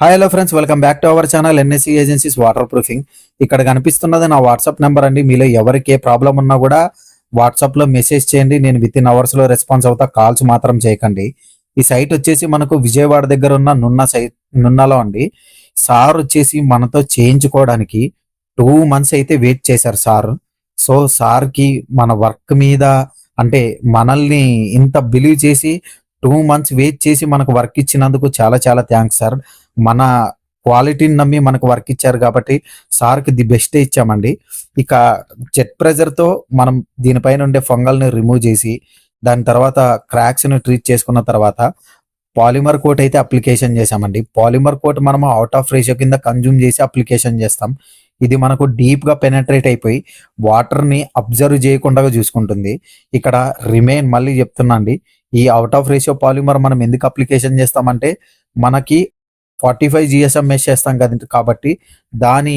Hi hello friends welcome back to our channel NSC agencies waterproofing ఇక్కడ కనిపిస్తున్నది నా WhatsApp number అండి. మీలో ఎవరికి ఏ ప్రాబ్లం ఉన్నా కూడా వాట్సాప్లో మెసేజ్ చేయండి. నేను విత్ ఇన్ అవర్స్లో రెస్పాన్స్ అవుతా. కాల్స్ మాత్రం చేయకండి. ఈ సైట్ వచ్చేసి మనకు విజయవాడ దగ్గర ఉన్న నున్న సైట్ నున్నలో అండి. సార్ వచ్చేసి మనతో చేయించుకోవడానికి టూ మంత్స్ అయితే వెయిట్ చేశారు సార్ సో సార్కి మన వర్క్ మీద అంటే మనల్ని ఇంత బిలీవ్ చేసి టూ మంత్స్ వెయిట్ చేసి మనకు వర్క్ ఇచ్చినందుకు చాలా చాలా థ్యాంక్స్ సార్ మన క్వాలిటీని నమ్మి మనకు వర్క్ ఇచ్చారు కాబట్టి సార్కి ది బెస్ట్ ఇచ్చామండి. ఇక జెట్ ప్రెజర్తో మనం దీనిపైన ఉండే ఫంగల్ని రిమూవ్ చేసి దాని తర్వాత క్రాక్స్ని ట్రీట్ చేసుకున్న తర్వాత పాలిమర్ కోట్ అయితే అప్లికేషన్ చేసామండి పాలిమర్ కోట్ మనం అవుట్ ఆఫ్ రేషియో కింద కన్జ్యూమ్ చేసి అప్లికేషన్ చేస్తాం. ఇది మనకు డీప్గా పెనట్రేట్ అయిపోయి వాటర్ని అబ్జర్వ్ చేయకుండా చూసుకుంటుంది. ఇక్కడ రిమైన్ మళ్ళీ చెప్తున్నా అండి. ఈ అవుట్ ఆఫ్ రేషియో పాలిమర్ మనం ఎందుకు అప్లికేషన్ చేస్తామంటే మనకి ఫార్టీ ఫైవ్ జిఎస్ఎం మెష్ చేస్తాం కదా కాబట్టి దాని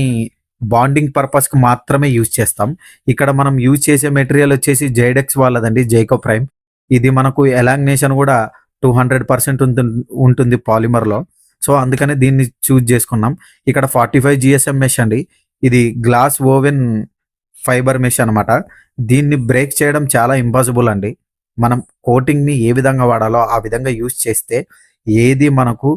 బాండింగ్ పర్పస్కి మాత్రమే యూజ్ చేస్తాం. ఇక్కడ మనం యూజ్ చేసే మెటీరియల్ వచ్చేసి జైడెక్స్ వాళ్ళదండి జైకో ప్రైమ్ ఇది మనకు ఎలాంగ్నేషన్ కూడా టూ హండ్రెడ్ పర్సెంట్ ఉంటుంది పాలిమర్లో. సో అందుకనే దీన్ని చూజ్ చేసుకున్నాం. ఇక్కడ ఫార్టీ ఫైవ్ జిఎస్ఎం మెష్ అండి. ఇది గ్లాస్ ఓవెన్ ఫైబర్ మెష్ అన్నమాట. దీన్ని బ్రేక్ చేయడం చాలా ఇంపాసిబుల్ అండి. మనం కోటింగ్ని ఏ విధంగా వాడాలో ఆ విధంగా యూజ్ చేస్తే ఏది మనకు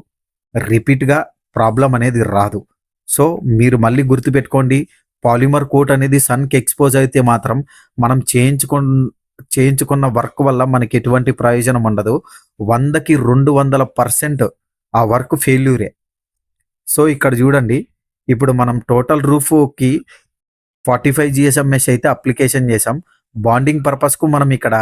రిపీట్గా ప్రాబ్లం అనేది రాదు. సో మీరు మళ్ళీ గుర్తుపెట్టుకోండి పాలిమర్ కోట్ అనేది సన్కి ఎక్స్పోజ్ అయితే మాత్రం మనం చేయించుకు చేయించుకున్న వర్క్ వల్ల మనకి ఎటువంటి ప్రయోజనం ఉండదు. వందకి రెండు వందల పర్సెంట్ ఆ వర్క్ ఫెయిల్యూరే. సో ఇక్కడ చూడండి ఇప్పుడు మనం టోటల్ రూఫ్కి ఫార్టీ ఫైవ్ జిఎస్ఎంఎస్ అయితే అప్లికేషన్ చేసాం బాండింగ్ పర్పస్కు మనం ఇక్కడ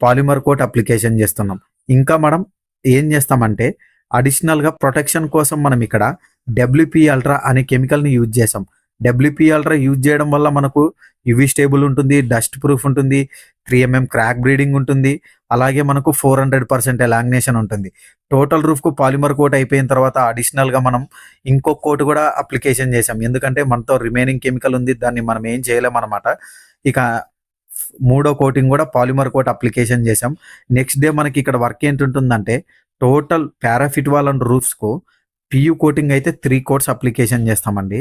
పాలిమర్ కోట్ అప్లికేషన్ చేస్తున్నాం. ఇంకా మనం ఏం చేస్తామంటే అడిషనల్గా ప్రొటెక్షన్ కోసం మనం ఇక్కడ డబ్ల్యూపీ అల్ట్రా అనే కెమికల్ని యూజ్ చేసాం డబ్ల్యూపీ అల్ట్రా యూజ్ చేయడం వల్ల మనకు యువి స్టేబుల్ ఉంటుంది డస్ట్ ప్రూఫ్ ఉంటుంది త్రీ ఎంఎం క్రాక్ బ్రీడింగ్ ఉంటుంది అలాగే మనకు ఫోర్ హండ్రెడ్ పర్సెంట్ ఎలాంగ్నేషన్ ఉంటుంది. టోటల్ రూఫ్కు పాలిమర్ కోట్ అయిపోయిన తర్వాత అడిషనల్గా మనం ఇంకో కోట్ కూడా అప్లికేషన్ చేసాం ఎందుకంటే మనతో రిమైనింగ్ కెమికల్ ఉంది దాన్ని మనం ఏం చేయలేం అనమాట ఇక మూడో కోటింగ్ కూడా పాలిమర్ కోట్ అప్లికేషన్ చేసాం నెక్స్ట్ డే మనకి ఇక్కడ వర్క్ ఏంటి ఉంటుందంటే టోటల్ పారాఫిట్ వాల్ అండ్ రూఫ్స్కు పియు కోటింగ్ అయితే త్రీ కోట్స్ అప్లికేషన్ చేస్తామండి.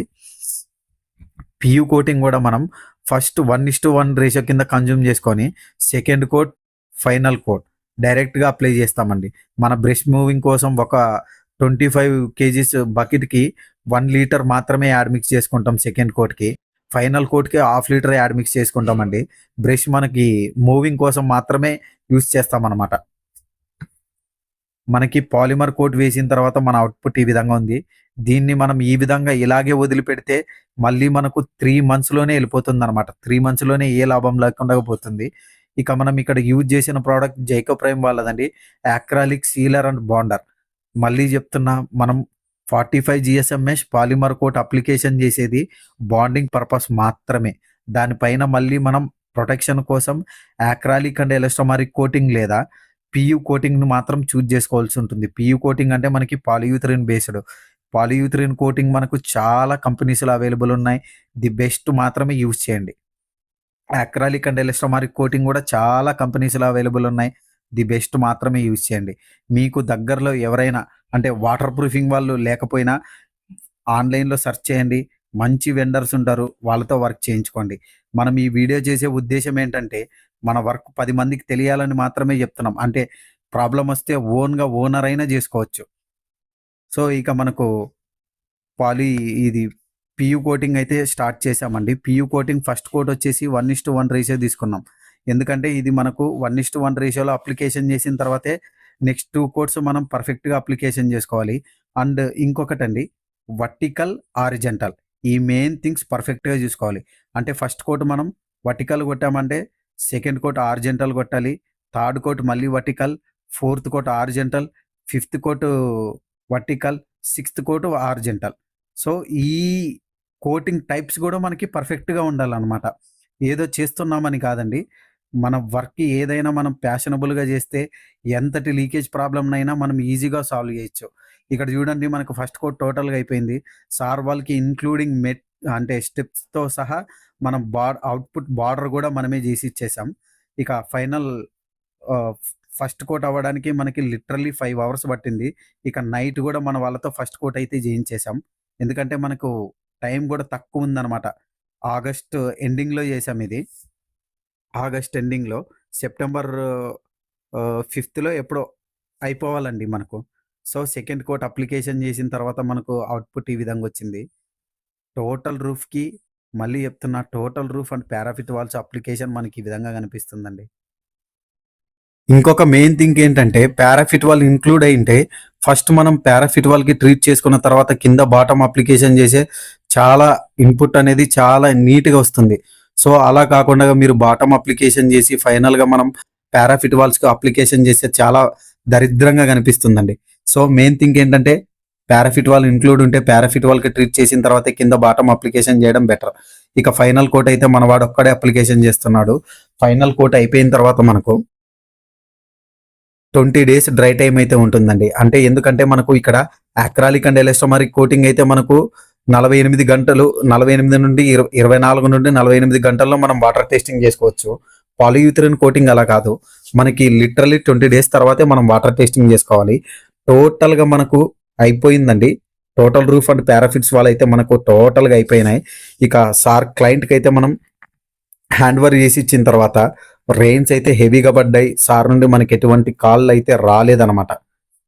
పియు కోటింగ్ కూడా మనం first one is to one ratio కింద కన్జ్యూమ్ చేసుకొని సెకండ్ కోట్ ఫైనల్ కోట్ డైరెక్ట్గా అప్లై చేస్తామండి. మన బ్రష్ మూవింగ్ కోసం ఒక ట్వంటీ ఫైవ్ కేజీస్ బకెట్కి వన్ లీటర్ మాత్రమే యాడ్ మిక్స్ చేసుకుంటాం సెకండ్ కోట్కి. ఫైనల్ కోట్కి హాఫ్ లీటర్ యాడ్ మిక్స్ చేసుకుంటామండి. బ్రష్ మనకి మూవింగ్ కోసం మాత్రమే యూస్ చేస్తామన్నమాట. మనకి పాలిమర్ కోట్ వేసిన తర్వాత మన అవుట్పుట్ ఈ విధంగా ఉంది. దీన్ని మనం ఈ విధంగా ఇలాగే వదిలిపెడితే మళ్ళీ మనకు త్రీ మంత్స్లోనే వెళ్ళిపోతుంది అనమాట త్రీ మంత్స్లోనే ఏ లాభం లేకుండా పోతుంది. ఇక మనం ఇక్కడ యూజ్ చేసిన ప్రోడక్ట్ జైకో ప్రైమ్ వాళ్ళదండి. యాక్రాలిక్ సీలర్ అండ్ బాండర్ మళ్ళీ చెప్తున్నా మనం forty five GSMs polymer coat application చేసేది బాండింగ్ పర్పస్ మాత్రమే. దానిపైన మళ్ళీ మనం ప్రొటెక్షన్ కోసం యాక్రాలిక్ అండ్ ఎలస్టోమారిక్ కోటింగ్ లేదా పియు కోటింగ్ను మాత్రం చూజ్ చేసుకోవాల్సి ఉంటుంది. పియు కోటింగ్ అంటే మనకి పాలియూథరిన్ బేస్డ్ పాలియూథరిన్ కోటింగ్ మనకు చాలా కంపెనీస్లో అవైలబుల్ ఉన్నాయి. ది బెస్ట్ మాత్రమే యూజ్ చేయండి. అక్రాలిక్ అండ్ ఎలస్ట్రోమారిక్ కోటింగ్ కూడా చాలా కంపెనీస్లో అవైలబుల్ ఉన్నాయి. ది బెస్ట్ మాత్రమే యూజ్ చేయండి. మీకు దగ్గరలో ఎవరైనా అంటే వాటర్ ప్రూఫింగ్ వాళ్ళు లేకపోయినా ఆన్లైన్లో సెర్చ్ చేయండి. మంచి వెండర్స్ ఉంటారు. వాళ్ళతో వర్క్ చేయించుకోండి. మనం ఈ వీడియో చేసే ఉద్దేశం ఏంటంటే మన వర్క్ పది మందికి తెలియాలని మాత్రమే చెప్తున్నాం. అంటే ప్రాబ్లం వస్తే ఓన్గా ఓనర్ అయినా చేసుకోవచ్చు. సో ఇక మనకు పాలి ఇది పియు కోటింగ్ అయితే స్టార్ట్ చేసామండి పియు కోటింగ్ ఫస్ట్ కోట్ వచ్చేసి one is to one ratio తీసుకున్నాం. ఎందుకంటే ఇది మనకు వన్ ఇస్ టు వన్ రేషియోలో అప్లికేషన్ చేసిన తర్వాతే నెక్స్ట్ టూ కోట్స్ మనం పర్ఫెక్ట్గా అప్లికేషన్ చేసుకోవాలి. అండ్ ఇంకొకటండి వర్టికల్ ఆరిజెంటల్. ఈ మెయిన్ థింగ్స్ పర్ఫెక్ట్గా చూసుకోవాలి. అంటే ఫస్ట్ కోట్ మనం వర్టికల్ కొట్టామంటే సెకండ్ కోట్ ఆర్జెంటల్ కొట్టాలి థర్డ్ కోట్ మళ్ళీ vertical fourth coat horizontal fifth coat vertical sixth coat horizontal. So ఈ కోటింగ్ టైప్స్ కూడా మనకి పర్ఫెక్ట్గా ఉండాలన్నమాట. ఏదో చేస్తున్నామని కాదండి. మన వర్క్ ఏదైనా మనం ప్యాషనబుల్గా చేస్తే ఎంతటి లీకేజ్ ప్రాబ్లంనైనా మనం ఈజీగా సాల్వ్ చేయొచ్చు. ఇక్కడ చూడండి మనకు ఫస్ట్ కోట్ టోటల్గా అయిపోయింది. సార్ వాళ్ళకి ఇంక్లూడింగ్ మెట్ అంటే స్టెప్స్తో సహా మనం బార్ అవుట్పుట్ బార్డర్ కూడా మనమే చేసి ఇచ్చేసాం. ఇక ఫైనల్ ఫస్ట్ కోట్ అవ్వడానికి మనకి లిటరల్లీ ఫైవ్ అవర్స్ పట్టింది. ఇక నైట్ కూడా మన వాళ్ళతో ఫస్ట్ కోట్ అయితే చేయించేసాం. ఎందుకంటే మనకు టైం కూడా తక్కువ ఉందన్నమాట. ఆగస్ట్ ఎండింగ్లో చేసాం ఇది. ఆగస్ట్ ఎండింగ్లో. సెప్టెంబర్ ఫిఫ్త్లో ఎప్పుడో అయిపోవాలండి మనకు. సో సెకండ్ కోట్ అప్లికేషన్ చేసిన తర్వాత మనకు అవుట్పుట్ ఈ విధంగా వచ్చింది. టోటల్ రూఫ్కి మళ్ళీ చెప్తున్నా total roof and parapet walls application మనకి ఈ విధంగా కనిపిస్తుందండి. ఇంకొక మెయిన్ థింగ్ ఏంటంటే పారాఫిట్ వాల్ ఇంక్లూడ్ అయింటే ఫస్ట్ మనం పారాఫిట్ వాల్కి ట్రీట్ చేసుకున్న తర్వాత కింద బాటమ్ అప్లికేషన్ చేసే చాలా ఇన్పుట్ అనేది చాలా నీట్గా వస్తుంది. సో అలా కాకుండా మీరు బాటమ్ అప్లికేషన్ చేసి ఫైనల్గా మనం పారాఫిట్ వాల్స్కి అప్లికేషన్ చేస్తే చాలా దరిద్రంగా కనిపిస్తుందండి. సో మెయిన్ థింగ్ ఏంటంటే పారాఫిట్ వాల్ ఇంక్లూడ్ ఉంటే పారాఫిట్ వాల్కి ట్రీట్ చేసిన తర్వాత కింద బాటమ్ అప్లికేషన్ చేయడం బెటర్. ఇక ఫైనల్ కోట్ అయితే మన వాడు ఒక్కడే అప్లికేషన్ చేస్తున్నాడు. ఫైనల్ కోట్ అయిపోయిన తర్వాత మనకు ట్వంటీ డేస్ డ్రై టైం అయితే ఉంటుందండి. అంటే ఎందుకంటే మనకు ఇక్కడ అక్రాలిక్ అండ్ ఎలస్టోమరిక్ కోటింగ్ అయితే మనకు నలభై ఎనిమిది గంటలు నలభై ఎనిమిది నుండి ఇరవై ఇరవై నాలుగు నుండి నలభై ఎనిమిది గంటల్లో మనం వాటర్ టెస్టింగ్ చేసుకోవచ్చు. పాలియూథరిన్ కోటింగ్ అలా కాదు. మనకి లిటరలీ ట్వంటీ డేస్ తర్వాతే మనం వాటర్ టెస్టింగ్ చేసుకోవాలి. టోటల్గా మనకు అయిపోయిందండి. టోటల్ రూఫ్ అండ్ పారాఫిట్స్ వాళ్ళు అయితే మనకు టోటల్గా అయిపోయినాయి. ఇక సార్ క్లయింట్కి అయితే మనం హ్యాండ్ ఓవర్ చేసి ఇచ్చిన తర్వాత రెయిన్స్ అయితే హెవీగా పడ్డాయి. సార్ నుండి మనకి ఎటువంటి కాళ్ళు అయితే రాలేదన్నమాట.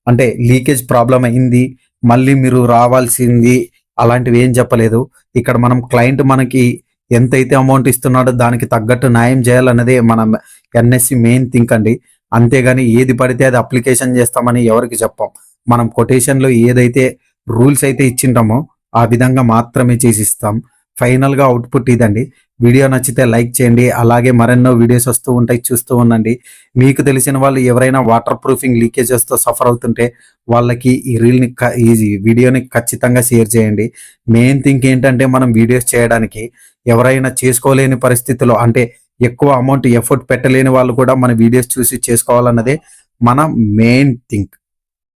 అంటే లీకేజ్ ప్రాబ్లం అయింది. మళ్ళీ మీరు రావాల్సింది అలాంటివి ఏం చెప్పలేదు. ఇక్కడ మనం క్లయింట్ మనకి ఎంతైతే అమౌంట్ ఇస్తున్నాడో దానికి తగ్గట్టు న్యాయం చేయాలన్నదే మన ఎన్ఎస్సి మెయిన్ థింక్ అండి. అంతేగాని ఏది పడితే అది అప్లికేషన్ చేస్తామని ఎవరికి చెప్పాం. మనం కొటేషన్లో ఏదైతే రూల్స్ అయితే ఇచ్చింటామో ఆ విధంగా మాత్రమే చేసిస్తాం. ఫైనల్గా అవుట్పుట్ ఇదండి. వీడియో నచ్చితే లైక్ చేయండి. అలాగే మరెన్నో వీడియోస్ వస్తూ ఉంటాయి చూస్తూ ఉండండి. మీకు తెలిసిన వాళ్ళు ఎవరైనా వాటర్ ప్రూఫింగ్ లీకేజెస్తో సఫర్ అవుతుంటే వాళ్ళకి ఈ రీల్ని ఈ వీడియోని ఖచ్చితంగా షేర్ చేయండి. మెయిన్ థింగ్ ఏంటంటే మనం వీడియోస్ చేయడానికి ఎవరైనా చేసుకోలేని పరిస్థితిలో అంటే ఎక్కువ అమౌంట్ ఎఫర్ట్ పెట్టలేని వాళ్ళు కూడా మన వీడియోస్ చూసి చేసుకోవాలన్నదే మన మెయిన్ థింక్